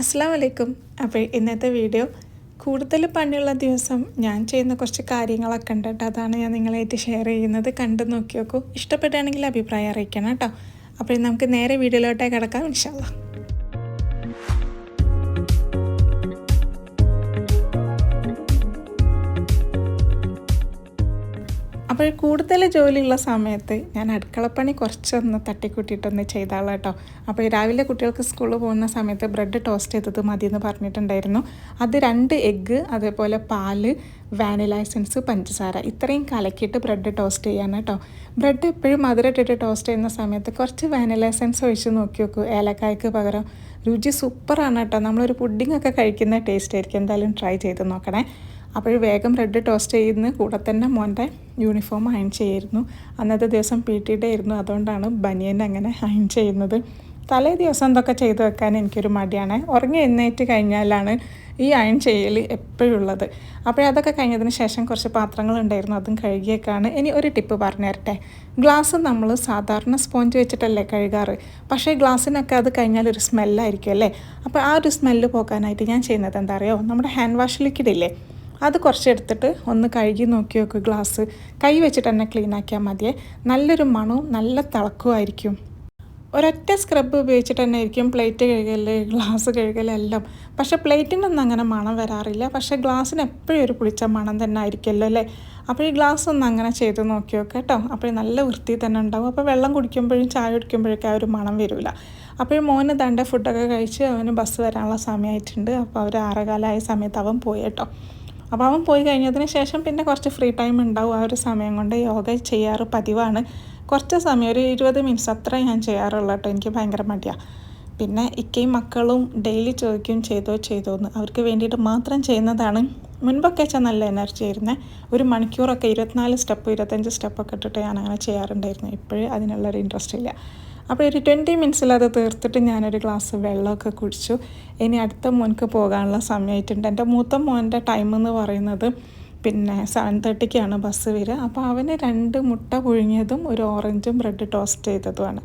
അസ്സാം വലൈക്കും അപ്പോൾ ഇന്നത്തെ വീഡിയോ കൂടുതൽ പണിയുള്ള ദിവസം ഞാൻ ചെയ്യുന്ന കുറച്ച് കാര്യങ്ങളൊക്കെ ഉണ്ട് കേട്ടോ. അതാണ് ഞാൻ നിങ്ങളായിട്ട് ഷെയർ ചെയ്യുന്നത്. കണ്ടു നോക്കി നോക്കൂ. ഇഷ്ടപ്പെട്ടാണെങ്കിൽ അഭിപ്രായം അറിയിക്കണം കേട്ടോ. അപ്പോൾ നമുക്ക് നേരെ വീഡിയോയിലോട്ടേ കിടക്കാം. ഇൻഷാല്ല അപ്പോൾ കൂടുതൽ ജോലിയുള്ള സമയത്ത് ഞാൻ അടുക്കളപ്പണി കുറച്ചൊന്ന് തട്ടിക്കൂട്ടിയിട്ടൊന്ന് ചെയ്താളാം കേട്ടോ. അപ്പോൾ രാവിലെ കുട്ടികൾക്ക് സ്കൂളിൽ പോകുന്ന സമയത്ത് ബ്രെഡ് ടോസ്റ്റ് ചെയ്തത് മതി എന്ന് പറഞ്ഞിട്ടുണ്ടായിരുന്നു. അത് രണ്ട് എഗ്ഗ് അതേപോലെ പാൽ വാനില എസൻസ് പഞ്ചസാര ഇത്രയും കലക്കിയിട്ട് ബ്രെഡ് ടോസ്റ്റ് ചെയ്യാൻ കേട്ടോ. ബ്രെഡ് എപ്പോഴും മധുരട്ടിട്ട് ടോസ്റ്റ് ചെയ്യുന്ന സമയത്ത് കുറച്ച് വാനില എസൻസ് ഒഴിച്ച് നോക്കി നോക്കൂ. ഏലക്കായ്ക്ക് പകരം രുചി സൂപ്പറാണ് കേട്ടോ. നമ്മളൊരു പുഡിംഗ് ഒക്കെ കഴിക്കുന്ന ടേസ്റ്റ് ആയിരിക്കും. എന്തായാലും ട്രൈ ചെയ്ത് നോക്കണേ. അപ്പോൾ വേഗം ബ്രെഡ് ടോസ്റ്റ് ചെയ്യുന്ന കൂടെ തന്നെ മോന്റെ യൂണിഫോം അയൺ ചെയ്യായിരുന്നു. അന്നത്തെ ദിവസം പി ടി ഡേ ആയിരുന്നു. അതുകൊണ്ടാണ് ബനിയൻ അങ്ങനെ അയൺ ചെയ്യുന്നത്. തലേ ദിവസം എന്തൊക്കെ ചെയ്തു വെക്കാൻ എനിക്കൊരു മടിയാണ്. ഉറങ്ങി എഴുന്നേറ്റ് കഴിഞ്ഞാലാണ് ഈ അയൺ ചെയ്യൽ എപ്പോഴും ഉള്ളത്. അപ്പോൾ അതൊക്കെ കഴിഞ്ഞതിന് ശേഷം കുറച്ച് പാത്രങ്ങൾ ഉണ്ടായിരുന്നു. അതും കഴുകിയേക്കാണ്. ഇനി ഒരു ടിപ്പ് പറഞ്ഞു തരട്ടെ ഗ്ലാസ് നമ്മൾ സാധാരണ സ്പോഞ്ച് വെച്ചിട്ടല്ലേ കഴുകാറ്. പക്ഷേ ഗ്ലാസ്സിനൊക്കെ അത് കഴിഞ്ഞാൽ ഒരു സ്മെല്ലായിരിക്കും അല്ലേ? അപ്പോൾ ആ ഒരു സ്മെല്ല് പോകാനായിട്ട് ഞാൻ ചെയ്യുന്നത് എന്താ അറിയോ? നമ്മുടെ ഹാൻഡ് വാഷ് ലിക്വിഡ് ഇല്ലേ അത് കുറച്ചെടുത്തിട്ട് ഒന്ന് കഴുകി നോക്കി നോക്ക് ഗ്ലാസ്. കൈ വെച്ചിട്ട് തന്നെ ക്ലീൻ ആക്കിയാൽ മതിയേ. നല്ലൊരു മണവും നല്ല തിളക്കുമായിരിക്കും ഒരൊറ്റ സ്ക്രബ് ഉപയോഗിച്ചിട്ട് തന്നെ ആയിരിക്കും പ്ലേറ്റ് കഴുകൽ ഗ്ലാസ് കഴുകൽ എല്ലാം. പക്ഷേ പ്ലേറ്റിനൊന്നും അങ്ങനെ മണം വരാറില്ല. പക്ഷേ ഗ്ലാസ്സിന് എപ്പോഴും ഒരു പുളിച്ച മണം തന്നെ ആയിരിക്കുമല്ലോ അല്ലേ? അപ്പോൾ ഈ ഗ്ലാസ് ഒന്ന് അങ്ങനെ ചെയ്ത് നോക്കി നോക്കാം കേട്ടോ. അപ്പോൾ നല്ല വൃത്തി തന്നെ ഉണ്ടാവും. അപ്പോൾ വെള്ളം കുടിക്കുമ്പോഴും ചായ കുടിക്കുമ്പോഴൊക്കെ ആ ഒരു മണം വരില്ല. അപ്പോൾ മോന് തന്റെ ഫുഡൊക്കെ കഴിച്ച് അവന് ബസ് വരാനുള്ള സമയമായിട്ടുണ്ട്. അപ്പോൾ അവർ ആറകാലമായ സമയത്ത് അവൻ പോയി കേട്ടോ. അപ്പോൾ അവൻ പോയി കഴിഞ്ഞതിന് ശേഷം പിന്നെ കുറച്ച് ഫ്രീ ടൈം ഉണ്ടാവും ആ ഒരു സമയം കൊണ്ട് യോഗ ചെയ്യാറ് പതിവാണ്. കുറച്ച് സമയം ഒരു ഇരുപത് മിനിറ്റ്സ് അത്ര ഞാൻ ചെയ്യാറുള്ളൂ കേട്ടോ. എനിക്ക് ഭയങ്കര മടിയാണ് പിന്നെ ഇക്കയും മക്കളും ഡെയിലി ചോദിക്കുകയും ചെയ്തോ ചെയ്തോ എന്ന് അവർക്ക് വേണ്ടിയിട്ട് മാത്രം ചെയ്യുന്നതാണ്. മുൻപൊക്കെ വെച്ചാൽ നല്ല എനർജി ആയിരുന്നേ. ഒരു മണിക്കൂറൊക്കെ ഇരുപത്തിനാല് സ്റ്റെപ്പ് ഇരുപത്തഞ്ച് സ്റ്റെപ്പൊക്കെ ഇട്ടിട്ട് ഞാൻ അങ്ങനെ ചെയ്യാറുണ്ടായിരുന്നു. ഇപ്പോഴും അതിനുള്ളൊരു ഇൻട്രസ്റ്റ് ഇല്ല. അപ്പോൾ ഒരു ട്വന്റി മിനിറ്റ്സിൽ അത് തീർത്തിട്ട് ഞാനൊരു ഗ്ലാസ് വെള്ളമൊക്കെ കുടിച്ചു. ഇനി അടുത്ത മോൻക്ക് പോകാനുള്ള സമയമായിട്ടുണ്ട്. എന്റെ മൂത്ത മോന്റെ ടൈം എന്ന് പറയുന്നത് പിന്നെ സെവൻ തേർട്ടിക്കാണ് ബസ് വരിക. അപ്പോൾ അവന് രണ്ട് മുട്ട പുഴുങ്ങിയതും ഒരു ഓറഞ്ചും ബ്രെഡ് ടോസ്റ്റ് ചെയ്തതുമാണ്.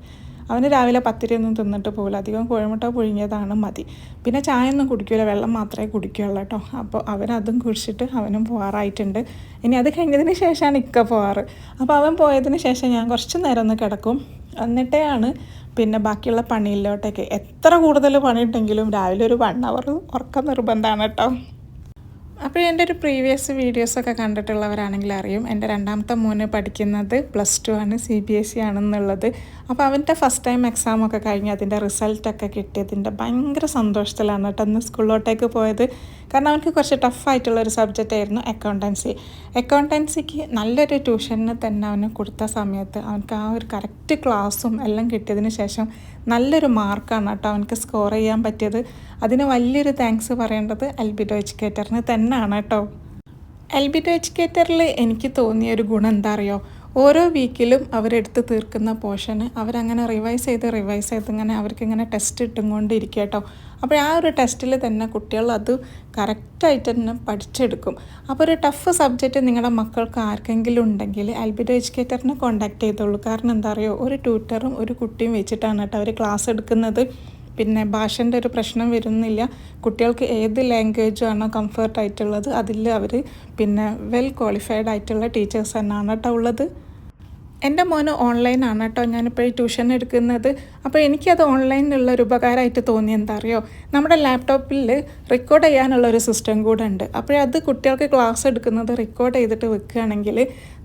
അവന് രാവിലെ പത്തിരി ഒന്നും തിന്നിട്ട് പോകില്ല അധികം കോഴിമുട്ട പുഴുങ്ങിയതാണ് മതി. പിന്നെ ചായ ഒന്നും കുടിക്കില്ല വെള്ളം മാത്രമേ കുടിക്കുകയുള്ളൂ കേട്ടോ. അപ്പോൾ അവനതും കുടിച്ചിട്ട് അവനും പോകാറായിട്ടുണ്ട് ഇനി അത് കഴിഞ്ഞതിന് ശേഷമാണ് ഇക്ക പോകാറ് അപ്പോൾ അവൻ പോയതിന് ശേഷം ഞാൻ കുറച്ച് നേരം ഒന്ന് കിടക്കും. എന്നിട്ടാണ് പിന്നെ ബാക്കിയുള്ള പണിയിലോട്ടേക്ക്. എത്ര കൂടുതൽ പണിയുണ്ടെങ്കിലും രാവിലെ ഒരു വൺ അവർ ഉറക്കം നിർബന്ധമാണ് കേട്ടോ. അപ്പോൾ എന്റെ ഒരു പ്രീവിയസ് വീഡിയോസൊക്കെ കണ്ടിട്ടുള്ളവരാണെങ്കിൽ അറിയും എന്റെ രണ്ടാമത്തെ മോന് പഠിക്കുന്നത് പ്ലസ് ടു ആണ് സി ബി എസ് സി ആണെന്നുള്ളത്. അപ്പോൾ അവന്റെ ഫസ്റ്റ് ടൈം എക്സാമൊക്കെ കഴിഞ്ഞ് അതിന്റെ റിസൾട്ടൊക്കെ കിട്ടിയതിന്റെ ഭയങ്കര സന്തോഷത്തിലാണ് കേട്ടോ അന്ന് സ്കൂളിലോട്ടേക്ക് പോയത്. കാരണം അവനക്ക് കുറച്ച് ടഫായിട്ടുള്ള ഒരു സബ്ജക്റ്റ് ആയിരുന്നു അക്കൗണ്ടൻസി അക്കൗണ്ടൻസിക്ക് നല്ലൊരു ട്യൂഷന് തന്നെ അവന് കൊടുത്ത സമയത്ത് അവനക്ക് ആ ഒരു കറക്റ്റ് ക്ലാസ്സും എല്ലാം കിട്ടിയതിന് ശേഷം നല്ലൊരു മാർക്കാണ് കേട്ടോ അവനക്ക് സ്കോർ ചെയ്യാൻ പറ്റിയത്. അതിന് വലിയൊരു താങ്ക്സ് പറയേണ്ടത് എൽബിഡോ എഡ്യൂക്കേറ്ററിന് തന്നെയാണ് കേട്ടോ. എൽബിഡോ എഡ്യൂക്കേറ്ററിൽ എനിക്ക് തോന്നിയ ഒരു ഗുണം എന്താ അറിയോ? ഓരോ വീക്കിലും അവരെടുത്ത് തീർക്കുന്ന പോർഷന് അവരങ്ങനെ റിവൈസ് ചെയ്ത് റിവൈസ് ചെയ്ത് ഇങ്ങനെ അവർക്കിങ്ങനെ ടെസ്റ്റ് ഇട്ടും കൊണ്ടിരിക്കുക കേട്ടോ അപ്പോൾ ആ ഒരു ടെസ്റ്റിൽ തന്നെ കുട്ടികൾ അത് കറക്റ്റായിട്ട് തന്നെ പഠിച്ചെടുക്കും. അപ്പോൾ ഒരു ടഫ് സബ്ജക്റ്റ് നിങ്ങളുടെ മക്കൾക്ക് ആർക്കെങ്കിലും ഉണ്ടെങ്കിൽ അൽബിഡോ എഡ്യൂക്കേറ്ററിനെ കോൺടാക്ട് ചെയ്തോളൂ. കാരണം എന്താ പറയുക ഒരു ട്യൂട്ടറും ഒരു കുട്ടിയും വെച്ചിട്ടാണ് കേട്ടോ അവർ ക്ലാസ് എടുക്കുന്നത്. പിന്നെ ഭാഷന്റെ ഒരു പ്രശ്നം വരുന്നില്ല. കുട്ടികൾക്ക് ഏത് ലാംഗ്വേജും ആണോ കംഫർട്ട് ആയിട്ടുള്ളത് അതിൽ അവർ പിന്നെ വെൽ ക്വാളിഫൈഡ് ആയിട്ടുള്ള ടീച്ചേഴ്സ് തന്നെയാണ് കേട്ടോ ഉള്ളത്. എന്റെ മോന് ഓൺലൈനാണ് കേട്ടോ ഞാനിപ്പോൾ ട്യൂഷൻ എടുക്കുന്നത്. അപ്പോൾ എനിക്കത് ഓൺലൈനിലുള്ള ഒരു ഉപകാരമായിട്ട് തോന്നി. എന്താ അറിയോ? നമ്മുടെ ലാപ്ടോപ്പിൽ റെക്കോർഡ് ചെയ്യാനുള്ള ഒരു സിസ്റ്റം കൂടെ ഉണ്ട്. അപ്പോഴത് കുട്ടികൾക്ക് ക്ലാസ് എടുക്കുന്നത് റെക്കോർഡ് ചെയ്തിട്ട് വെക്കുകയാണെങ്കിൽ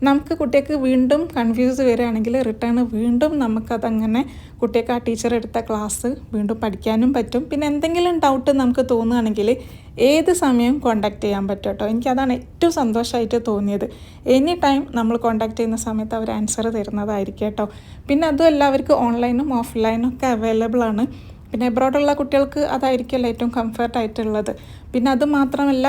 നമുക്ക് കുട്ടികൾക്ക് വീണ്ടും കൺഫ്യൂസ് വരികയാണെങ്കിൽ റിട്ടേൺ വീണ്ടും നമുക്കതങ്ങനെ കുട്ടികൾക്ക് ആ ടീച്ചർ എടുത്ത ക്ലാസ് വീണ്ടും പഠിക്കാനും പറ്റും. പിന്നെ എന്തെങ്കിലും ഡൗട്ട് നമുക്ക് തോന്നുകയാണെങ്കിൽ ഏത് സമയം കോണ്ടാക്ട് ചെയ്യാൻ പറ്റും കേട്ടോ എനിക്കതാണ് ഏറ്റവും സന്തോഷമായിട്ട് തോന്നിയത്. എനി ടൈം നമ്മൾ കോണ്ടാക്ട് ചെയ്യുന്ന സമയത്ത് അവർ ആൻസർ തരുന്നതായിരിക്കും കേട്ടോ പിന്നെ അതും എല്ലാവർക്കും ഓൺലൈനും ഓഫ്ലൈനും ഒക്കെ അവൈലബിൾ ആണ്. പിന്നെ എബ്രോഡുള്ള കുട്ടികൾക്ക് അതായിരിക്കുമല്ലോ ഏറ്റവും കംഫർട്ടായിട്ടുള്ളത് പിന്നെ അത് മാത്രമല്ല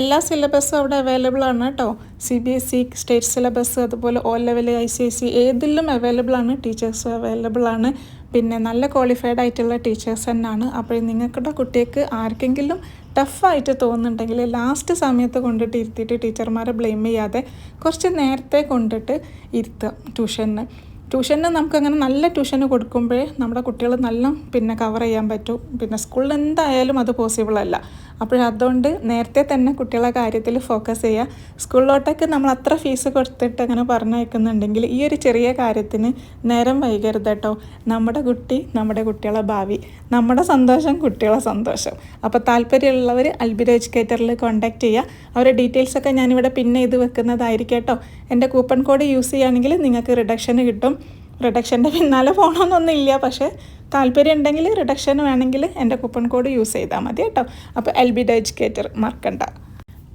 എല്ലാ സിലബസും അവിടെ അവൈലബിൾ ആണ് കേട്ടോ. C B S E state syllabus അതുപോലെ O level I C S C ഏതിലും available ആണ്. ടീച്ചേഴ്സ് അവൈലബിൾ ആണ്. പിന്നെ നല്ല ക്വാളിഫൈഡ് ആയിട്ടുള്ള ടീച്ചേഴ്സ് തന്നെയാണ്. അപ്പോൾ നിങ്ങൾക്കുടെ കുട്ടിക്ക് ആർക്കെങ്കിലും ടഫായിട്ട് തോന്നുന്നുണ്ടെങ്കിൽ ലാസ്റ്റ് സമയത്ത് കൊണ്ടിട്ട് ഇരുത്തിയിട്ട് ടീച്ചർമാരെ ബ്ലെയിം ചെയ്യാതെ കുറച്ച് നേരത്തെ കൊണ്ടിട്ട് ഇരുത്തുക ട്യൂഷന് ട്യൂഷന് നമുക്കങ്ങനെ നല്ല ട്യൂഷന് കൊടുക്കുമ്പോഴേ നമ്മുടെ കുട്ടികൾ നല്ല പിന്നെ കവർ ചെയ്യാൻ പറ്റും. പിന്നെ സ്കൂളിൽ എന്തായാലും അത് പോസിബിൾ അല്ല. അപ്പോഴതുകൊണ്ട് നേരത്തെ തന്നെ കുട്ടികളെ കാര്യത്തിൽ ഫോക്കസ് ചെയ്യുക. സ്കൂളിലോട്ടൊക്കെ നമ്മൾ അത്ര ഫീസ് കൊടുത്തിട്ട് അങ്ങനെ പറഞ്ഞയക്കുന്നുണ്ടെങ്കിൽ ഈ ഒരു ചെറിയ കാര്യത്തിന് നേരം വൈകരുത് കേട്ടോ. നമ്മുടെ കുട്ടി നമ്മുടെ കുട്ടികളെ ഭാവി നമ്മുടെ സന്തോഷം കുട്ടികളെ സന്തോഷം. അപ്പോൾ താല്പര്യമുള്ളവർ അൽബിര എഡ്യൂക്കേറ്ററിൽ കോൺടാക്ട് ചെയ്യുക. അവരുടെ ഡീറ്റെയിൽസൊക്കെ ഞാനിവിടെ പിന്നെ ഇത് വെക്കുന്നതായിരിക്കും കേട്ടോ. എന്റെ കൂപ്പൺ കോഡ് യൂസ് ചെയ്യുകയാണെങ്കിൽ നിങ്ങൾക്ക് റിഡക്ഷൻ കിട്ടും. റിഡക്ഷന്റെ പിന്നാലെ പോകണമെന്നൊന്നുമില്ല. പക്ഷേ താല്പര്യം ഉണ്ടെങ്കിൽ റിഡക്ഷൻ വേണമെങ്കിൽ എന്റെ കൂപ്പൺ കോഡ് യൂസ് ചെയ്താൽ മതി കേട്ടോ. അപ്പോൾ എൽ ബി ഡ മറക്കണ്ട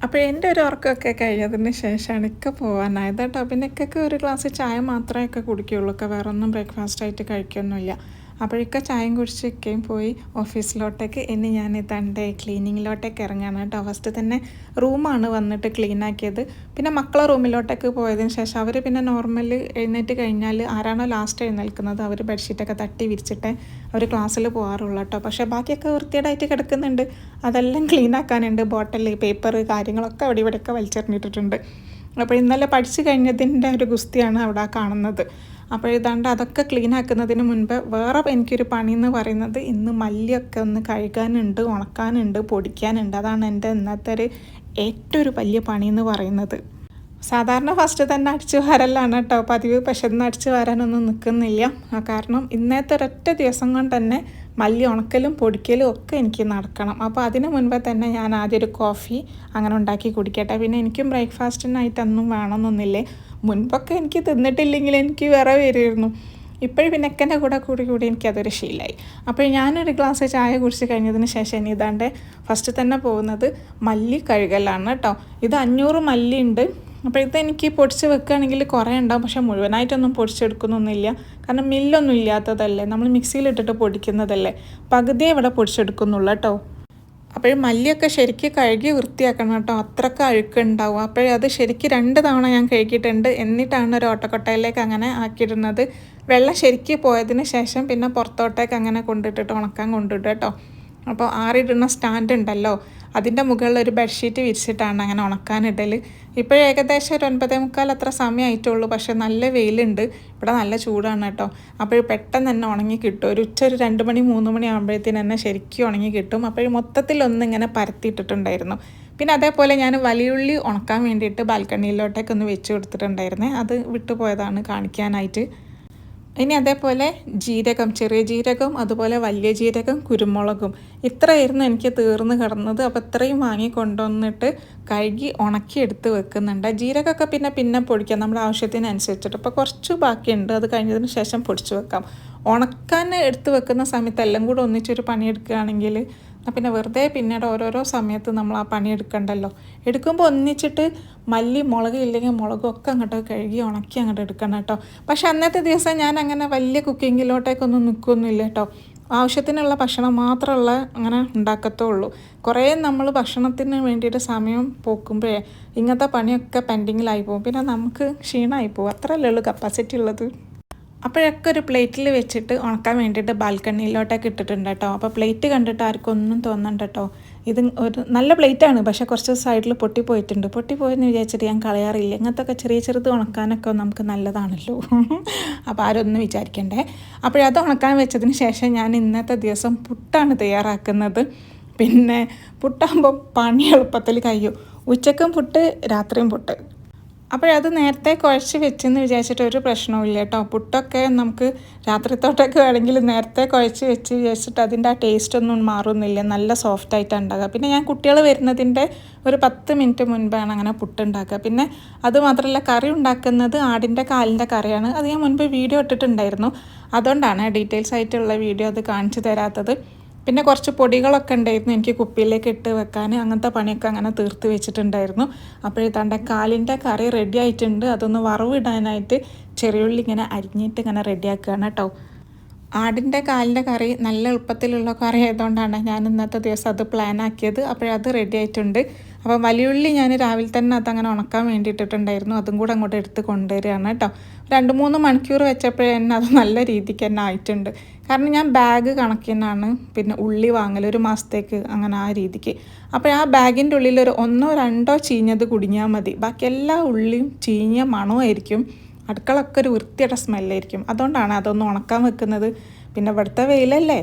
അപ്പോൾ എന്റെ ഒരു ഉറക്കമൊക്കെ കഴിഞ്ഞതിന് ശേഷമാണ് ഇക്ക പോകാനായത് കേട്ടോ. പിന്നെ ഇക്കൊക്കെ ഒരു ഗ്ലാസ് ചായ മാത്രമേ ഒക്കെ കുടിക്കുകയുള്ളൂ. ഒക്കെ വേറെ ഒന്നും ബ്രേക്ക്ഫാസ്റ്റ് ആയിട്ട് കഴിക്കൊന്നുമില്ല. അപ്പോഴൊക്കെ ചായം കുടിച്ചൊക്കെയും പോയി ഓഫീസിലോട്ടേക്ക്. ഇനി ഞാൻ തന്റെ ക്ലീനിങ്ങിലോട്ടേക്ക് ഇറങ്ങാണ് കേട്ടോ. ഫസ്റ്റ് തന്നെ റൂമാണ് വന്നിട്ട് ക്ലീൻ ആക്കിയത്. പിന്നെ മക്കളെ റൂമിലോട്ടേക്ക് പോയതിന് ശേഷം അവർ പിന്നെ നോർമൽ എഴുന്നേറ്റ് കഴിഞ്ഞാൽ ആരാണോ ലാസ്റ്റ് എഴുന്നേൽക്കുന്നത് അവർ ബെഡ്ഷീറ്റൊക്കെ തട്ടി വിരിച്ചിട്ട് അവർ ക്ലാസ്സിൽ പോകാറുള്ളൂ കേട്ടോ. പക്ഷേ ബാക്കിയൊക്കെ വൃത്തിയേടായിട്ട് കിടക്കുന്നുണ്ട്. അതെല്ലാം ക്ലീൻ ആക്കാനുണ്ട്. ബോട്ടൽ പേപ്പർ കാര്യങ്ങളൊക്കെ അവിടെ ഇവിടെയൊക്കെ വലിച്ചെറിഞ്ഞിട്ടിട്ടുണ്ട്. അപ്പോൾ ഇന്നലെ പഠിച്ചു കഴിഞ്ഞതിന്റെ ഒരു ഗുസ്തിയാണ് അവിടെ കാണുന്നത്. അപ്പോൾ ഏതാണ്ട് അതൊക്കെ ക്ലീൻ ആക്കുന്നതിന് മുൻപ് വേറെ എനിക്കൊരു പണി എന്ന് പറയുന്നത് ഇന്ന് മല്ലിയൊക്കെ ഒന്ന് കഴുകാനുണ്ട് ഉണക്കാനുണ്ട് പൊടിക്കാനുണ്ട്. അതാണ് എന്റെ ഇന്നത്തെ ഒരു ഏറ്റവും ഒരു വലിയ പണി എന്ന് പറയുന്നത്. സാധാരണ ഫസ്റ്റ് തന്നെ അടിച്ചു വരലാണ് കേട്ടോ. പതിവ് പക്ഷെ ഇന്ന് അടിച്ചു വരാനൊന്നും നിൽക്കുന്നില്ല. കാരണം ഇന്നത്തെ ഒരൊറ്റ ദിവസം കൊണ്ട് തന്നെ മല്ലി ഉണക്കലും പൊടിക്കലും ഒക്കെ എനിക്ക് നടക്കണം. അപ്പോൾ അതിന് മുൻപേ തന്നെ ഞാൻ ആദ്യം ഒരു കോഫി അങ്ങനെ ഉണ്ടാക്കി കുടിക്കട്ടെ. പിന്നെ എനിക്കും ബ്രേക്ക്ഫാസ്റ്റിനായിട്ടൊന്നും വേണമെന്നൊന്നില്ലേ മുൻപൊക്കെ എനിക്ക് തിന്നിട്ടില്ലെങ്കിൽ എനിക്ക് വേറെ വരുമായിരുന്നു. ഇപ്പോഴും പിന്നെ എക്കന്റെ കൂടെ കൂടി കൂടി എനിക്കതൊരു ശീലമായി അപ്പോൾ ഞാനൊരു ഗ്ലാസ് ചായ കുടിച്ച് കഴിഞ്ഞതിന് ശേഷം ഇനി ഇതാണ്ട് ഫസ്റ്റ് തന്നെ പോകുന്നത് മല്ലി കഴുകലാണ് കേട്ടോ. ഇത് അഞ്ഞൂറ് മല്ലി ഉണ്ട്. അപ്പോൾ ഇതെനിക്ക് പൊടിച്ച് വെക്കുകയാണെങ്കിൽ കുറേ ഉണ്ടാവും. പക്ഷേ മുഴുവനായിട്ടൊന്നും പൊടിച്ചെടുക്കുന്നൊന്നുമില്ല. കാരണം മില്ലൊന്നും ഇല്ലാത്തതല്ലേ. നമ്മൾ മിക്സിയിലിട്ടിട്ട് പൊടിക്കുന്നതല്ലേ. പകുതിയെ ഇവിടെ പൊടിച്ചെടുക്കുന്നുള്ളൂ കേട്ടോ. അപ്പോൾ മല്ലിയൊക്കെ ശരിക്ക് കഴുകി വൃത്തിയാക്കണം കേട്ടോ. അത്രയ്ക്ക് അഴുക്കുണ്ടാവും. അപ്പോൾ അത് ശരിക്ക് രണ്ട് തവണ ഞാൻ കഴുകിയിട്ടുണ്ട്. എന്നിട്ടാണ് ഒരു ഓട്ടക്കൊട്ടയിലേക്ക് അങ്ങനെ ആക്കിയിടുന്നത്. വെള്ളം ശരിക്ക് പോയതിന് ശേഷം പിന്നെ പുറത്തോട്ടേക്ക് അങ്ങനെ കൊണ്ടിട്ടിട്ട് ഉണക്കാൻ കൊണ്ടിട്ട് കേട്ടോ. അപ്പോൾ ആറിടുന്ന സ്റ്റാൻഡ് ഉണ്ടല്ലോ. അതിന്റെ മുകളിൽ ഒരു ബെഡ്ഷീറ്റ് വിരിച്ചിട്ടാണ് അങ്ങനെ ഉണക്കാനിടൽ ഇപ്പോൾ ഏകദേശം ഒരു ഒൻപതേ മുക്കാൽ അത്ര സമയമായിട്ടുള്ളൂ. പക്ഷേ നല്ല വെയിലുണ്ട്. ഇവിടെ നല്ല ചൂടാണ് കേട്ടോ. അപ്പോൾ പെട്ടെന്ന് തന്നെ ഉണങ്ങി കിട്ടും. ഒരു ഉച്ച ഒരു രണ്ട് മണി മൂന്ന് മണി ആകുമ്പോഴത്തേന് തന്നെ ശരിക്കും ഉണങ്ങി കിട്ടും. അപ്പോൾ മൊത്തത്തിൽ ഒന്നിങ്ങനെ പരത്തിയിട്ടിട്ടുണ്ടായിരുന്നു. പിന്നെ അതേപോലെ ഞാൻ വലിയുള്ളി ഉണക്കാൻ വേണ്ടിയിട്ട് ബാൽക്കണിയിലോട്ടേക്ക് ഒന്ന് വെച്ച് കൊടുത്തിട്ടുണ്ടായിരുന്നേ. അത് വിട്ടുപോയതാണ് കാണിക്കാനായിട്ട്. ഇനി അതേപോലെ ജീരകം ചെറിയ ജീരകം അതുപോലെ വലിയ ജീരകം കുരുമുളകും. ഇത്രയായിരുന്നു എനിക്ക് തീർന്നു കിടന്നത്. അപ്പോൾ ഇത്രയും വാങ്ങി കൊണ്ടുവന്നിട്ട് കഴുകി ഉണക്കി എടുത്ത് വെക്കുന്നുണ്ട്. ജീരകമൊക്കെ പിന്നെ പിന്നെ പൊടിക്കാം. നമ്മുടെ ആവശ്യത്തിനനുസരിച്ചിട്ട്. ഇപ്പോൾ കുറച്ച് ബാക്കിയുണ്ട്. അത് കഴിഞ്ഞതിന് ശേഷം പൊടിച്ച് വെക്കാം. ഉണക്കാൻ എടുത്ത് വെക്കുന്ന സമയത്ത് എല്ലാം കൂടെ ഒന്നിച്ചൊരു പണിയെടുക്കുകയാണെങ്കിൽ പിന്നെ വെറുതെ പിന്നീട് ഓരോരോ സമയത്ത് നമ്മൾ ആ പണി എടുക്കണ്ടല്ലോ. എടുക്കുമ്പോൾ ഒന്നിച്ചിട്ട് മല്ലി മുളക് ഇല്ലെങ്കിൽ മുളകും ഒക്കെ അങ്ങോട്ട് കഴുകി ഉണക്കി അങ്ങോട്ട് എടുക്കണം കേട്ടോ. പക്ഷെ അന്നത്തെ ദിവസം ഞാൻ അങ്ങനെ വലിയ കുക്കിങ്ങിലോട്ടേക്കൊന്നും നിൽക്കുന്നില്ല കേട്ടോ. ആവശ്യത്തിനുള്ള ഭക്ഷണം മാത്രമുള്ള അങ്ങനെ ഉണ്ടാക്കത്തുള്ളൂ. കുറേ നമ്മൾ ഭക്ഷണത്തിന് വേണ്ടിയിട്ട് സമയം പോക്കുമ്പോഴേ ഇങ്ങനത്തെ പണിയൊക്കെ പെൻഡിങ്ങിലായി പോകും. പിന്നെ നമുക്ക് ക്ഷീണമായി പോകും. അത്രയല്ലേ ഉള്ളൂ കപ്പാസിറ്റി ഉള്ളത്. അപ്പോഴൊക്കെ ഒരു പ്ലേറ്റിൽ വെച്ചിട്ട് ഉണക്കാൻ വേണ്ടിയിട്ട് ബാൽക്കണിയിലോട്ടൊക്കെ ഇട്ടിട്ടുണ്ട് കേട്ടോ. അപ്പോൾ പ്ലേറ്റ് കണ്ടിട്ട് ആർക്കും ഒന്നും തോന്നണ്ട കേട്ടോ. ഇത് ഒരു നല്ല പ്ലേറ്റാണ്. പക്ഷേ കുറച്ച് സൈഡിൽ പൊട്ടിപ്പോയിട്ടുണ്ട്. പൊട്ടിപ്പോയെന്ന് വിചാരിച്ചിട്ട് ഞാൻ കളയാറില്ല. ഇങ്ങനത്തെ ഒക്കെ ചെറിയ ചെറുത് ഉണക്കാനൊക്കെ നമുക്ക് നല്ലതാണല്ലോ. അപ്പോൾ ആരൊന്നും വിചാരിക്കണ്ടേ. അപ്പോഴത് ഉണക്കാൻ വെച്ചതിന് ശേഷം ഞാൻ ഇന്നത്തെ ദിവസം പുട്ടാണ് തയ്യാറാക്കുന്നത്. പിന്നെ പുട്ടാകുമ്പോൾ പണി എളുപ്പത്തിൽ കഴിയും. ഉച്ചക്കും പുട്ട് രാത്രിയും പുട്ട്. അപ്പോഴത് നേരത്തെ കുഴച്ച് വെച്ചെന്ന് വിചാരിച്ചിട്ട് ഒരു പ്രശ്നവും കേട്ടോ. പുട്ടൊക്കെ നമുക്ക് രാത്രിത്തോട്ടൊക്കെ വേണമെങ്കിൽ നേരത്തെ കുഴച്ച് വെച്ച് വിചാരിച്ചിട്ട് അതിന്റെ ആ ടേസ്റ്റ് ഒന്നും മാറുന്നില്ല. നല്ല സോഫ്റ്റ് ആയിട്ടാണ് പിന്നെ ഞാൻ കുട്ടികൾ വരുന്നതിന്റെ ഒരു പത്ത് മിനിറ്റ് മുൻപാണ് അങ്ങനെ പുട്ടുണ്ടാക്കുക പിന്നെ അതുമാത്രമല്ല കറി ഉണ്ടാക്കുന്നത് ആടിന്റെ കാലിന്റെ കറിയാണ്. അത് ഞാൻ മുൻപ് വീഡിയോ ഇട്ടിട്ടുണ്ടായിരുന്നു. അതുകൊണ്ടാണ് ഡീറ്റെയിൽസ് ആയിട്ടുള്ള വീഡിയോ അത് കാണിച്ചു തരാത്തത്. പിന്നെ കുറച്ച് പൊടികളൊക്കെ ഉണ്ടായിരുന്നു എനിക്ക് കുപ്പിയിലേക്ക് ഇട്ട് വെക്കാൻ അങ്ങനത്തെ പണിയൊക്കെ അങ്ങനെ തീർത്ത് വെച്ചിട്ടുണ്ടായിരുന്നു. അപ്പോഴേതാണ്ട് കാലിന്റെ കറി റെഡി ആയിട്ടുണ്ട്. അതൊന്ന് വറവിടാനായിട്ട് ചെറിയുള്ളി ഇങ്ങനെ അരിഞ്ഞിട്ട് ഇങ്ങനെ റെഡിയാക്കുകയാണ് കേട്ടോ. ആടിന്റെ കാലിന്റെ കറി നല്ല എളുപ്പത്തിലുള്ള കറി ആയതുകൊണ്ടാണ് ഞാൻ ഇന്നത്തെ ദിവസം അത് പ്ലാൻ ആക്കിയത്. അപ്പോഴത് റെഡി ആയിട്ടുണ്ട്. അപ്പോൾ വലിയുള്ളി ഞാൻ രാവിലെ തന്നെ അതങ്ങനെ ഉണക്കാൻ വേണ്ടിയിട്ടിട്ടുണ്ടായിരുന്നു. അതും കൂടെ അങ്ങോട്ട് എടുത്ത് കൊണ്ടുവരികയാണ് കേട്ടോ. രണ്ട് മൂന്ന് മണിക്കൂർ വെച്ചപ്പോഴേ തന്നെ അത് നല്ല രീതിക്ക് തന്നെ ആയിട്ടുണ്ട്. കാരണം ഞാൻ ബാഗ് കണക്കിനാണ് പിന്നെ ഉള്ളി വാങ്ങൽ ഒരു മാസത്തേക്ക് അങ്ങനെ ആ രീതിക്ക്. അപ്പോൾ ആ ബാഗിന്റെ ഉള്ളിൽ ഒരു ഒന്നോ രണ്ടോ ചീഞ്ഞത് കുടിഞ്ഞാൽ മതി. ബാക്കി എല്ലാ ഉള്ളിയും ചീഞ്ഞ മണമായിരിക്കും. അടുക്കളൊക്കെ ഒരു വൃത്തിയുടെ സ്മെല്ലായിരിക്കും അതുകൊണ്ടാണ് അതൊന്ന് ഉണക്കാൻ വെക്കുന്നത്. പിന്നെ ഇവിടുത്തെ വെയിലല്ലേ.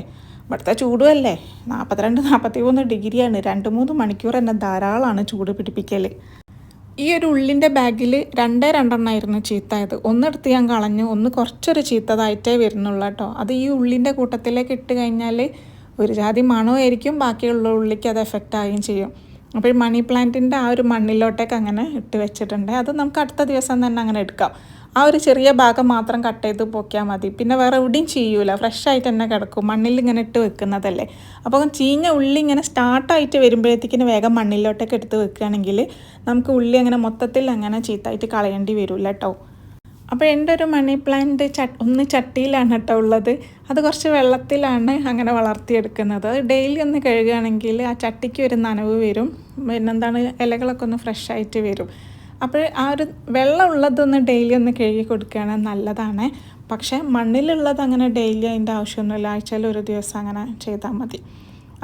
ഇവിടുത്തെ ചൂടുമല്ലേ നാൽപ്പത്തിരണ്ട് നാൽപ്പത്തി മൂന്ന് ഡിഗ്രിയാണ്. രണ്ട് മൂന്ന് മണിക്കൂർ എന്നെ ധാരാളമാണ് ചൂട് പിടിപ്പിക്കൽ ഈ ഒരു ഉള്ളിന്റെ ബാഗിൽ രണ്ടേ രണ്ടെണ്ണമായിരുന്നു ചീത്തയത്. ഒന്നെടുത്ത് ഞാൻ കളഞ്ഞു. ഒന്ന് കുറച്ചൊരു ചീത്തതായിട്ടേ വരുന്നുള്ളൂ കേട്ടോ. അത് ഈ ഉള്ളിന്റെ കൂട്ടത്തിലേക്ക് ഇട്ട് കഴിഞ്ഞാൽ ഒരു ജാതി മണമായിരിക്കും. ബാക്കിയുള്ള ഉള്ളിക്ക് അത് എഫക്റ്റ് ആവുകയും ചെയ്യും. അപ്പോൾ ഈ മണി പ്ലാന്റിന്റെ ആ ഒരു മണ്ണിലോട്ടേക്ക് അങ്ങനെ ഇട്ട് വെച്ചിട്ടുണ്ട്. അത് നമുക്ക് അടുത്ത ദിവസം തന്നെ അങ്ങനെ എടുക്കാം. ആ ഒരു ചെറിയ ഭാഗം മാത്രം കട്ട് ചെയ്ത് പൊക്കിയാൽ മതി. പിന്നെ വേറെ എവിടെയും ചെയ്യൂല ഫ്രഷ് ആയിട്ട് തന്നെ കിടക്കും. മണ്ണിൽ ഇങ്ങനെ ഇട്ട് വെക്കുന്നതല്ലേ. അപ്പോൾ ചീഞ്ഞ ഉള്ളി ഇങ്ങനെ സ്റ്റാർട്ടായിട്ട് വരുമ്പോഴത്തേക്കിന് വേഗം മണ്ണിലോട്ടൊക്കെ എടുത്ത് വെക്കുകയാണെങ്കിൽ നമുക്ക് ഉള്ളി അങ്ങനെ മൊത്തത്തിൽ അങ്ങനെ ചീത്തായിട്ട് കളയേണ്ടി വരില്ല കേട്ടോ. അപ്പോൾ എന്റെ ഒരു മണി പ്ലാന്റ് ഒന്ന് ചട്ടിയിലാണ് കേട്ടോ ഉള്ളത്. അത് കുറച്ച് വെള്ളത്തിലാണ് അങ്ങനെ വളർത്തിയെടുക്കുന്നത്. ഡെയിലി ഒന്ന് കഴുകുകയാണെങ്കിൽ ആ ചട്ടിക്ക് ഒരു നനവ് വരും. പിന്നെന്താണ്? ഇലകളൊക്കെ ഒന്ന് ഫ്രഷ് ആയിട്ട് വരും. അപ്പോൾ ആ ഒരു വെള്ളമുള്ളതൊന്ന് ഡെയിലി ഒന്ന് കഴുകി കൊടുക്കുകയാണെങ്കിൽ നല്ലതാണ്. പക്ഷേ മണ്ണിലുള്ളത് അങ്ങനെ ഡെയിലി അതിന്റെ ആവശ്യമൊന്നുമില്ല. ആഴ്ചയിൽ ഒരു ദിവസം അങ്ങനെ ചെയ്താൽ മതി.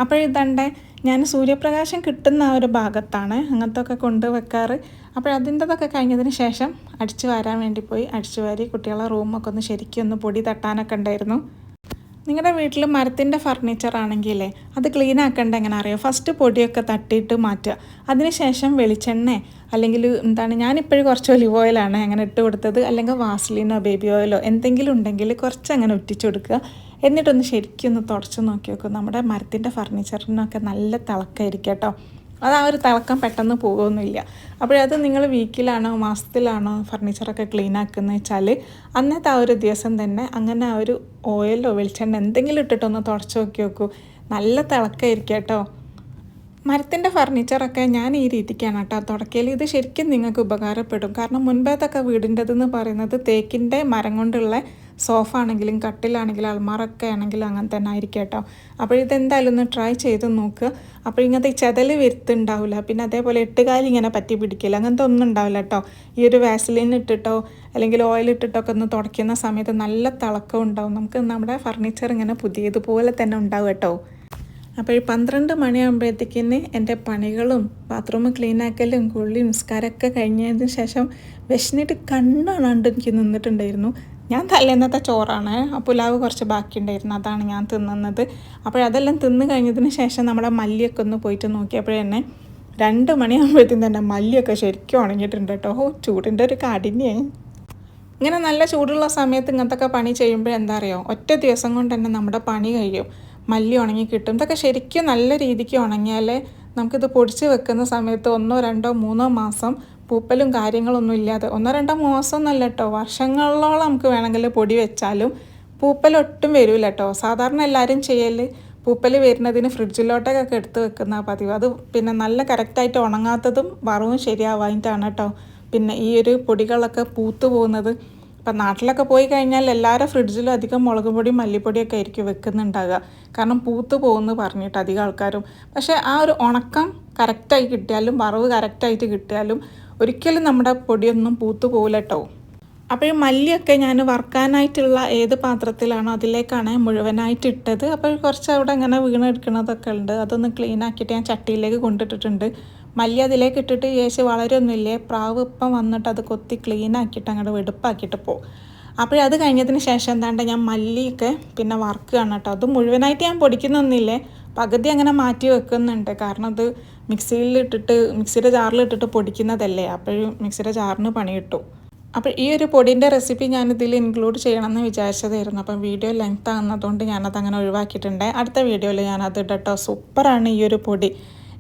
അപ്പോൾ ഇതണ്ടേ ഞാൻ സൂര്യപ്രകാശം കിട്ടുന്ന ആ ഒരു ഭാഗത്താണ് അങ്ങനത്തെ ഒക്കെ കൊണ്ട് വെക്കാറ്. അപ്പോൾ അതിന്റെതൊക്കെ കഴിഞ്ഞതിന് ശേഷം അടിച്ചു വാരാൻ വേണ്ടി പോയി. അടിച്ചു വാരി കുട്ടികളെ റൂമൊക്കെ ഒന്ന് ശരിക്കും ഒന്ന് പൊടി തട്ടാനൊക്കെ ഉണ്ടായിരുന്നു. നിങ്ങളുടെ വീട്ടിൽ മരത്തിന്റെ ഫർണിച്ചർ ആണെങ്കിലേ അത് ക്ലീൻ ആക്കേണ്ട എങ്ങനെ അറിയോ? ഫസ്റ്റ് പൊടിയൊക്കെ തട്ടിയിട്ട് മാറ്റുക അതിനുശേഷം വെളിച്ചെണ്ണ അല്ലെങ്കിൽ എന്താണ് ഞാനിപ്പോഴും കുറച്ച് ഒലിവ് ഓയിലാണ് അങ്ങനെ ഇട്ട് കൊടുത്തത്. അല്ലെങ്കിൽ വാസ്ലിനോ ബേബി ഓയിലോ എന്തെങ്കിലും ഉണ്ടെങ്കിൽ കുറച്ച് അങ്ങനെ ഒറ്റിച്ചു കൊടുക്കുക. എന്നിട്ടൊന്ന് ശരിക്കും ഒന്ന് തുടച്ച് നോക്കി നോക്കും നമ്മുടെ മരത്തിന്റെ ഫർണിച്ചറിനൊക്കെ നല്ല തിളക്കമായിരിക്കും കേട്ടോ. അത് ആ ഒരു തിളക്കം പെട്ടെന്ന് പോകുമൊന്നുമില്ല അപ്പോഴത് നിങ്ങൾ വീക്കിലാണോ മാസത്തിലാണോ ഫർണിച്ചറൊക്കെ ക്ലീൻ ആക്കുന്നത് വെച്ചാൽ അന്നത്തെ ആ ഒരു ദിവസം തന്നെ അങ്ങനെ ആ ഒരു ഓയിലോ വെളിച്ചെണ്ണ എന്തെങ്കിലും ഇട്ടിട്ടൊന്ന് തുടച്ച് നോക്കി നോക്കൂ. നല്ല തിളക്കമായിരിക്കും കേട്ടോ. മരത്തിന്റെ ഫർണിച്ചറൊക്കെ ഞാൻ ഈ രീതിക്കാണ് കേട്ടോ തുടക്കയിൽ. ഇത് ശരിക്കും നിങ്ങൾക്ക് ഉപകാരപ്പെടും. കാരണം മുൻപേതൊക്കെ വീടിന്റെതെന്ന് പറയുന്നത് തേക്കിന്റെ മരം കൊണ്ടുള്ള സോഫ ആണെങ്കിലും കട്ടിലാണെങ്കിലും അൽമാറൊക്കെ ആണെങ്കിലും അങ്ങനെ തന്നെ ആയിരിക്കും കേട്ടോ. അപ്പോൾ ഇതെന്തായാലും ഒന്ന് ട്രൈ ചെയ്ത് നോക്കുക അപ്പോൾ ഇങ്ങനത്തെ ചെതൽ വരുത്തുണ്ടാവില്ല. പിന്നെ അതേപോലെ എട്ടുകാലി ഇങ്ങനെ പറ്റി പിടിക്കില്ല. അങ്ങനത്തെ ഒന്നും ഉണ്ടാവില്ല കേട്ടോ. ഈ ഒരു വാസലിൻ ഇട്ടിട്ടോ അല്ലെങ്കിൽ ഓയിൽ ഇട്ടിട്ടോ ഒക്കെ ഒന്ന് തുടയ്ക്കുന്ന സമയത്ത് നല്ല തിളക്കം ഉണ്ടാവും. നമുക്ക് നമ്മുടെ ഫർണിച്ചർ ഇങ്ങനെ പുതിയതുപോലെ തന്നെ ഉണ്ടാവും കേട്ടോ. അപ്പോൾ ഈ പന്ത്രണ്ട് മണിയാകുമ്പോഴത്തേക്കിന് എന്റെ പണികളും ബാത്റൂം ക്ലീനാക്കലും കുള്ളി നിസ്കാരമൊക്കെ കഴിഞ്ഞതിന് ശേഷം വിശന്നിട്ട് കണ്ണാണാണ്ട് എനിക്ക് നിന്നിട്ടുണ്ടായിരുന്നു. ഞാൻ തലേന്നത്തെ ചോറാണ്. ആ പുലാവ് കുറച്ച് ബാക്കിയുണ്ടായിരുന്നു. അതാണ് ഞാൻ തിന്നുന്നത്. അപ്പോഴതെല്ലാം തിന്ന് കഴിഞ്ഞതിന് ശേഷം നമ്മുടെ മല്ലിയൊക്കെ ഒന്ന് പോയിട്ട് നോക്കിയപ്പോഴെന്നെ രണ്ട് മണിയാകുമ്പോഴത്തേക്കും തന്നെ മല്ലിയൊക്കെ ശരിക്കും ഉണങ്ങിയിട്ടുണ്ട് കേട്ടോ. ഓ ചൂടിന്റെ ഒരു കാഠിന്യേ. ഇങ്ങനെ നല്ല ചൂടുള്ള സമയത്ത് ഇങ്ങനത്തെ പണി ചെയ്യുമ്പോൾ എന്താ അറിയോ? ഒറ്റ ദിവസം കൊണ്ട് തന്നെ നമ്മുടെ പണി കഴിയും. മല്ലി ഉണങ്ങി കിട്ടും. ഇതൊക്കെ ശരിക്കും നല്ല രീതിക്ക് ഉണങ്ങിയാലേ നമുക്കിത് പൊടിച്ച് വെക്കുന്ന സമയത്ത് ഒന്നോ രണ്ടോ മൂന്നോ മാസം പൂപ്പലും കാര്യങ്ങളൊന്നും ഇല്ലാതെ ഒന്നോ രണ്ടോ മാസം എന്നല്ല കേട്ടോ വർഷങ്ങളോളം നമുക്ക് വേണമെങ്കിൽ പൊടി വെച്ചാലും പൂപ്പൽ ഒട്ടും വരില്ല കേട്ടോ സാധാരണ എല്ലാവരും ചെയ്യൽ പൂപ്പൽ വരുന്നതിന് ഫ്രിഡ്ജിലോട്ടൊക്കെ എടുത്ത് വെക്കുന്ന പതിവ്. അത് പിന്നെ നല്ല കറക്റ്റായിട്ട് ഉണങ്ങാത്തതും വറവും ശരിയാവാഞ്ഞിട്ടാണ് കേട്ടോ പിന്നെ ഈ ഒരു പൊടികളൊക്കെ പൂത്തു പോകുന്നത്. ഇപ്പം നാട്ടിലൊക്കെ പോയി കഴിഞ്ഞാൽ എല്ലാവരും ഫ്രിഡ്ജിലും അധികം മുളക് പൊടിയും മല്ലിപ്പൊടിയൊക്കെ ആയിരിക്കും വെക്കുന്നുണ്ടാകുക കാരണം പൂത്ത് പോകുമെന്ന് പറഞ്ഞിട്ട് അധികം ആൾക്കാരും. പക്ഷേ ആ ഒരു ഉണക്കം കറക്റ്റായി കിട്ടിയാലും വറവ് കറക്റ്റായിട്ട് കിട്ടിയാലും ഒരിക്കലും നമ്മുടെ പൊടിയൊന്നും പൂത്തു പോകില്ല കേട്ടോ അപ്പോൾ ഈ മല്ലിയൊക്കെ ഞാൻ വറുക്കാനായിട്ടുള്ള ഏത് പാത്രത്തിലാണോ അതിലേക്കാണ് മുഴുവനായിട്ട് ഇട്ടത്. അപ്പോൾ കുറച്ച് അവിടെ അങ്ങനെ വീണെടുക്കുന്നതൊക്കെ ഉണ്ട്. അതൊന്ന് ക്ലീൻ ആക്കിയിട്ട് ഞാൻ ചട്ടിയിലേക്ക് കൊണ്ടിട്ടിട്ടുണ്ട്. മല്ലി അതിലേക്ക് ഇട്ടിട്ട് യേശു വളരെയൊന്നുമില്ലേ പ്രാവ് ഇപ്പം വന്നിട്ട് അത് കൊത്തി ക്ലീൻ ആക്കിയിട്ട് അങ്ങോട്ട് വെടുപ്പാക്കിയിട്ട് പോകും അപ്പോൾ അത് കഴിഞ്ഞതിന് ശേഷം എന്താണ്ട് ഞാൻ മല്ലിയൊക്കെ പിന്നെ വറുക്കുകയാണ് കേട്ടോ. അത് മുഴുവനായിട്ട് ഞാൻ പൊടിക്കുന്നൊന്നുമില്ലേ? പകുതി അങ്ങനെ മാറ്റി വെക്കുന്നുണ്ട്. കാരണം അത് മിക്സിയിൽ ഇട്ടിട്ട് മിക്സിയുടെ ജാറിൽ ഇട്ടിട്ട് പൊടിക്കുന്നതല്ലേ? അപ്പോഴും മിക്സിയുടെ ജാറിന് പണി കിട്ടും അപ്പോൾ ഈ ഒരു പൊടിന്റെ റെസിപ്പി ഞാനിതിൽ ഇൻക്ലൂഡ് ചെയ്യണമെന്ന് വിചാരിച്ചതായിരുന്നു. അപ്പം വീഡിയോ ലെങ്ത് ആകുന്നതുകൊണ്ട് ഞാനത് അങ്ങനെ ഒഴിവാക്കിയിട്ടുണ്ട്. അടുത്ത വീഡിയോയിൽ ഞാനത് ഇടട്ടോ. സൂപ്പറാണ് ഈ ഒരു പൊടി.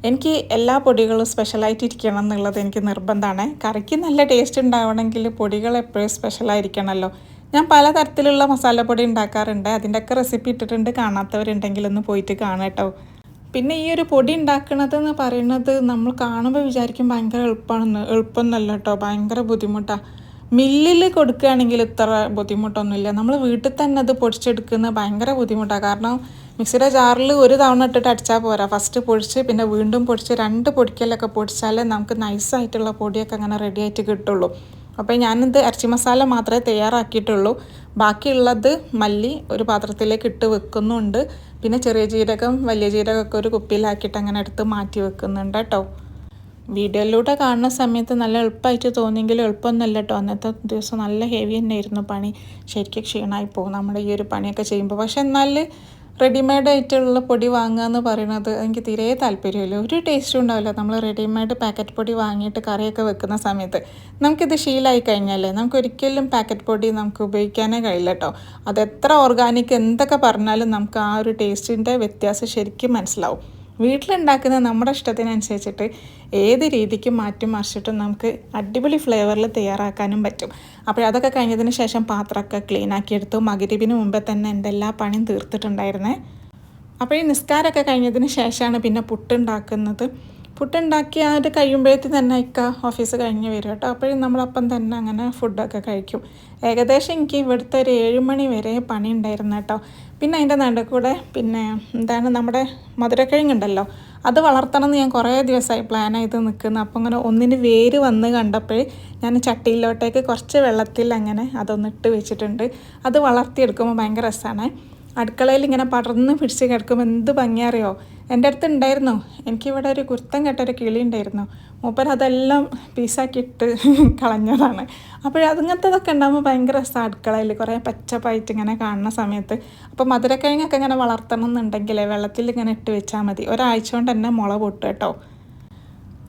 എനിക്ക് എല്ലാ പൊടികളും സ്പെഷ്യലായിട്ട് ഇരിക്കണം എന്നുള്ളത് എനിക്ക് നിർബന്ധമാണ്. കറിക്ക് നല്ല ടേസ്റ്റ് ഉണ്ടാവണമെങ്കിൽ പൊടികൾ എപ്പോഴും സ്പെഷ്യലായിരിക്കണമല്ലോ ഞാൻ പലതരത്തിലുള്ള മസാലപ്പൊടി ഉണ്ടാക്കാറുണ്ട്. അതിന്റെയൊക്കെ റെസിപ്പി ഇട്ടിട്ടുണ്ട്. കാണാത്തവരുണ്ടെങ്കിൽ ഒന്ന് പോയിട്ട് കാണാം കേട്ടോ പിന്നെ ഈ ഒരു പൊടി ഉണ്ടാക്കുന്നത് എന്ന് പറയുന്നത് നമ്മൾ കാണുമ്പോൾ വിചാരിക്കും ഭയങ്കര എളുപ്പമാണെന്ന് എളുപ്പമൊന്നുമല്ല കേട്ടോ ഭയങ്കര ബുദ്ധിമുട്ടാണ് മില്ലിൽ കൊടുക്കുകയാണെങ്കിൽ ഇത്ര ബുദ്ധിമുട്ടൊന്നുമില്ല. നമ്മൾ വീട്ടിൽ തന്നെ അത് പൊടിച്ചെടുക്കുന്നത് ഭയങ്കര ബുദ്ധിമുട്ടാണ് കാരണം മിക്സിയുടെ ജാറിൽ ഒരു തവണ ഇട്ടിട്ട് അടിച്ചാൽ പോരാ. ഫസ്റ്റ് പൊടിച്ച് പിന്നെ വീണ്ടും പൊടിച്ച് രണ്ട് പൊടിക്കലൊക്കെ പൊടിച്ചാലേ നമുക്ക് നൈസായിട്ടുള്ള പൊടിയൊക്കെ അങ്ങനെ റെഡിയായിട്ട് കിട്ടുള്ളൂ. അപ്പോൾ ഞാനിത് ഇറച്ചി മസാല മാത്രമേ തയ്യാറാക്കിയിട്ടുള്ളൂ. ബാക്കിയുള്ളത് മല്ലി ഒരു പാത്രത്തിലേക്ക് ഇട്ട് വെക്കുന്നുണ്ട്. പിന്നെ ചെറിയ ജീരകം വലിയ ജീരകമൊക്കെ ഒരു കുപ്പിയിലാക്കിയിട്ട് അങ്ങനെ എടുത്ത് മാറ്റി വെക്കുന്നുണ്ട് കേട്ടോ. വീഡിയോയിലൂടെ കാണുന്ന സമയത്ത് നല്ല എളുപ്പമായിട്ട് തോന്നിയെങ്കിലും എളുപ്പമൊന്നുമല്ല കേട്ടോ. അന്നത്തെ ദിവസം നല്ല ഹെവി തന്നെയായിരുന്നു പണി. ശരിക്കും ക്ഷീണമായി പോകും. നമ്മുടെ ഈ ഒരു പണിയൊക്കെ ചെയ്യുമ്പോൾ. പക്ഷെ എന്നാൽ റെഡിമെയ്ഡ് ആയിട്ടുള്ള പൊടി വാങ്ങുക എന്ന് പറയുന്നത് എനിക്ക് തീരെ താല്പര്യമില്ല. ഒരു ടേസ്റ്റും ഉണ്ടാവില്ല. നമ്മൾ റെഡിമെയ്ഡ് പാക്കറ്റ് പൊടി വാങ്ങിയിട്ട് കറിയൊക്കെ വെക്കുന്ന സമയത്ത് നമുക്കിത് ശീലമായി കഴിഞ്ഞാലേ നമുക്ക് ഒരിക്കലും പാക്കറ്റ് പൊടി നമുക്ക് ഉപയോഗിക്കാനേ കഴിയില്ല കേട്ടോ അത് എത്ര ഓർഗാനിക് എന്തൊക്കെ പറഞ്ഞാലും നമുക്ക് ആ ഒരു ടേസ്റ്റിന്റെ വ്യത്യാസം ശരിക്കും മനസ്സിലാവും. വീട്ടിലുണ്ടാക്കുന്ന നമ്മുടെ ഇഷ്ടത്തിനനുസരിച്ചിട്ട് ഏത് രീതിക്ക് മാറ്റി മറിച്ചിട്ടും നമുക്ക് അടിപൊളി ഫ്ലേവറിൽ തയ്യാറാക്കാനും പറ്റും. അപ്പോൾ അതൊക്കെ കഴിഞ്ഞതിന് ശേഷം പാത്രമൊക്കെ ക്ലീൻ ആക്കി എടുത്തു. മകരിവിന് മുമ്പേ തന്നെ എന്റെ എല്ലാ പണിയും തീർത്തിട്ടുണ്ടായിരുന്നേ. അപ്പോൾ ഈ നിസ്കാരമൊക്കെ കഴിഞ്ഞതിന് ശേഷമാണ് പിന്നെ പുട്ടുണ്ടാക്കുന്നത്. പുട്ടുണ്ടാക്കി ഒരു കഴിയുമ്പോഴത്തേക്ക് തന്നെ ഇക്ക ഓഫീസ് കഴിഞ്ഞ് വരും കേട്ടോ. അപ്പോഴും നമ്മളപ്പം തന്നെ അങ്ങനെ ഫുഡൊക്കെ കഴിക്കും. ഏകദേശം എനിക്ക് ഇവിടുത്തെ ഒരു ഏഴ് മണി വരെ പണി ഉണ്ടായിരുന്നു കേട്ടോ. പിന്നെ അതിന്റെ നടുക്കൂടെ കൂടെ പിന്നെ എന്താണ് നമ്മുടെ മധുരക്കിഴങ്ങുണ്ടല്ലോ. അത് വളർത്തണം എന്ന് ഞാൻ കുറേ ദിവസമായി പ്ലാൻ ചെയ്ത് നിൽക്കുന്നു. അപ്പോൾ അങ്ങനെ ഒന്നിന് വേര് വന്ന് കണ്ടപ്പോൾ ഞാൻ ചട്ടിയിലോട്ടേക്ക് കുറച്ച് വെള്ളത്തിൽ അങ്ങനെ അതൊന്നിട്ട് വെച്ചിട്ടുണ്ട്. അത് വളർത്തിയെടുക്കുമ്പോൾ ഭയങ്കര രസമാണ്. അടുക്കളയിൽ ഇങ്ങനെ പടർന്ന് പിടിച്ച് കിടക്കും. എന്ത് ഭംഗിയറിയോ? എന്റെ അടുത്ത് ഉണ്ടായിരുന്നു. എനിക്കിവിടെ ഒരു കുർത്തം കെട്ടൊരു കിളി ഉണ്ടായിരുന്നു. മൂപ്പർ അതെല്ലാം പീസാക്കിയിട്ട് കളഞ്ഞതാണ്. അപ്പോഴതിങ്ങനത്തതൊക്കെ ഉണ്ടാകുമ്പോൾ ഭയങ്കര രസമാണ് അടുക്കളയിൽ കുറേ പച്ചപ്പായിട്ട് ഇങ്ങനെ കാണുന്ന സമയത്ത്. അപ്പോൾ മധുരക്കിഴങ്ങൊക്കെ ഇങ്ങനെ വളർത്തണം എന്നുണ്ടെങ്കിൽ വെള്ളത്തിൽ ഇങ്ങനെ ഇട്ട് വെച്ചാൽ മതി. ഒരാഴ്ച കൊണ്ട് തന്നെ മുള പൊട്ടും കേട്ടോ.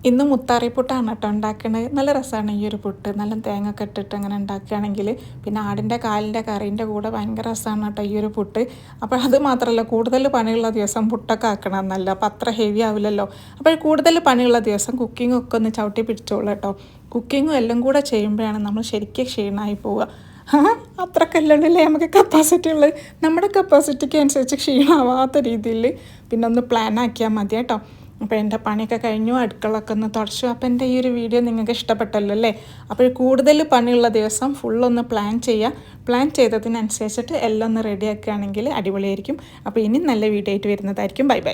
ഇന്ന് മുത്താറി പുട്ടാണ് കേട്ടോ ഉണ്ടാക്കുന്നത് നല്ല രസമാണ് ഈ ഒരു പുട്ട്. നല്ല തേങ്ങ ഒക്കെ ഇട്ടിട്ട് അങ്ങനെ ഉണ്ടാക്കുകയാണെങ്കിൽ പിന്നെ ആടിന്റെ കാലിന്റെ കറീന്റെ കൂടെ ഭയങ്കര രസമാണ് കേട്ടോ ഈ ഒരു പുട്ട്. അപ്പോൾ അത് മാത്രമല്ല കൂടുതൽ പണിയുള്ള ദിവസം പുട്ടൊക്കെ ആക്കണം എന്നല്ല അപ്പോൾ അത്ര ഹെവി ആവില്ലല്ലോ. അപ്പോൾ കൂടുതൽ പണിയുള്ള ദിവസം കുക്കിംഗ് ഒക്കെ ഒന്ന് ചവിട്ടി പിടിച്ചോളൂ കേട്ടോ. കുക്കിങ്ങും എല്ലാം കൂടെ ചെയ്യുമ്പോഴാണ് നമ്മൾ ശരിക്കും ക്ഷീണമായി പോവുക. അത്രക്കല്ലേ നമുക്ക് കപ്പാസിറ്റി ഉള്ളത്? നമ്മുടെ കപ്പാസിറ്റിക്ക് അനുസരിച്ച് ക്ഷീണമാവാത്ത രീതിയിൽ പിന്നെ ഒന്ന് പ്ലാൻ ആക്കിയാൽ മതി കേട്ടോ. അപ്പോൾ എന്റെ പണിയൊക്കെ കഴിഞ്ഞു അടുക്കളൊക്കെ ഒന്ന് തുടച്ചു. അപ്പോൾ എന്റെ ഈ ഒരു വീഡിയോ നിങ്ങൾക്ക് ഇഷ്ടപ്പെട്ടല്ലോ അല്ലേ? അപ്പോൾ കൂടുതൽ പണിയുള്ള ദിവസം ഫുള്ളൊന്ന് പ്ലാൻ ചെയ്യുക പ്ലാൻ ചെയ്തതിനനുസരിച്ചിട്ട് എല്ലാം ഒന്ന് റെഡിയാക്കുകയാണെങ്കിൽ അടിപൊളിയായിരിക്കും. അപ്പോൾ ഇനി നല്ല വീഡിയോ ആയിട്ട് വരുന്നതായിരിക്കും. Bye bye